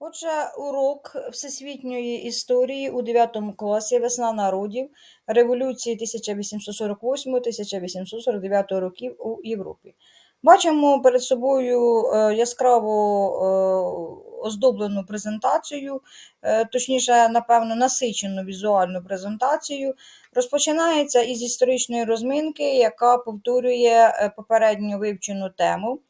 Отже, урок всесвітньої історії у 9 класі Весна народів революції 1848-1849 років у Європі. Бачимо перед собою е, яскраво е, оздоблену презентацію, е, точніше, напевно, насичену візуальну презентацію. Розпочинається із історичної розминки, яка повторює попередньо вивчену тему.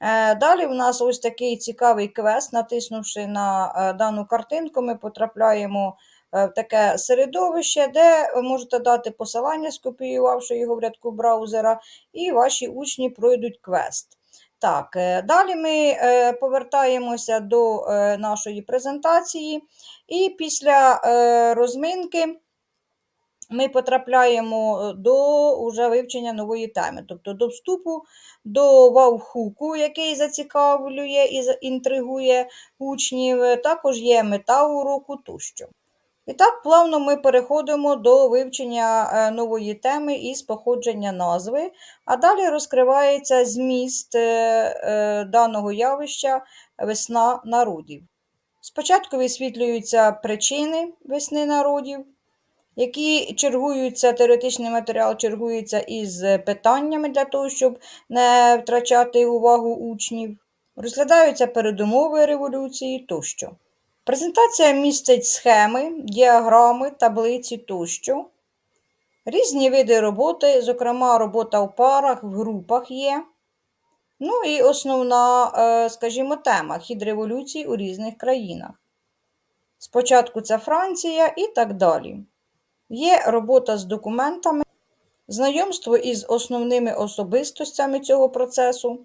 Е, Далі в нас ось такий цікавий квест. Натиснувши на е, дану картинку, ми потрапляємо е, в таке середовище, де можете дати посилання, скопіювавши його в рядку браузера, і ваші учні пройдуть квест. Так, далі ми повертаємося до нашої презентації, і після розминки ми потрапляємо е, до уже вивчення нової теми, тобто до вступу до вавхуку, який зацікавлює і інтригує учнів. Е, Також є мета уроку тощо. І так, плавно ми переходимо до вивчення е, нової теми із походження назви, а далі розкривається зміст даного явища весна народів. Спочатку висвітлюються причини весни народів, які чергуються, теоретичний матеріал чергується із питаннями для того, щоб не втрачати увагу учнів. Розглядаються передумови революції тощо. Презентація містить схеми, діаграми, таблиці тощо. Різні види роботи, зокрема, робота в парах, в групах є. Ну і основна, е, скажімо, тема хід революцій у різних країнах. Спочатку це Франція і так далі. Є робота з документами, знайомство із основними особистостями цього процесу,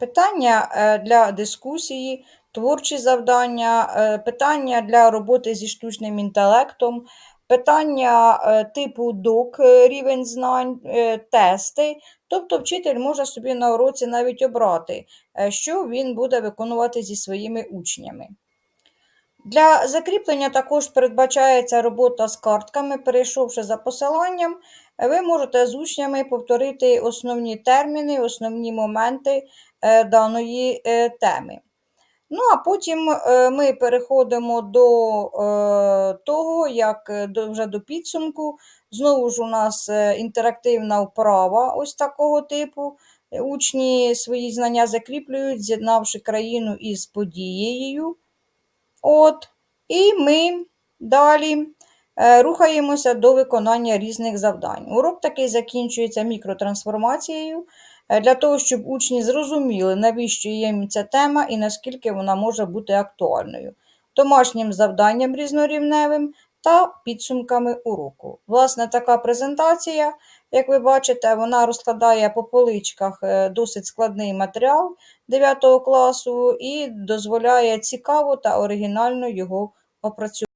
питання е, для дискусії, творчі завдання, е, питання для роботи зі штучним інтелектом, питання е, типу док, рівень знань, тести. Тобто вчитель може собі на уроці навіть обрати, що він буде виконувати зі своїми учнями. Для закріплення також передбачається робота з картками. Перейшовши за посиланням, ви можете з учнями повторити основні терміни, основні моменти е, даної е, теми. Ну, а потім е, ми переходимо до того, як вже до підсумку. Знову ж у нас інтерактивна вправа ось такого типу. Учні свої знання закріплюють, з'єднавши країну із подією. От, і ми далі е, рухаємося до виконання різних завдань. Урок такий закінчується мікротрансформацією е, для того, щоб учні зрозуміли, навіщо їм ця тема і наскільки вона може бути актуальною, домашнім завданням різнорівневим та підсумками уроку. Власне, така презентація, як ви бачите, вона розкладає по поличках е, досить складний матеріал 9 класу і дозволяє цікаво та оригінально його опрацювати.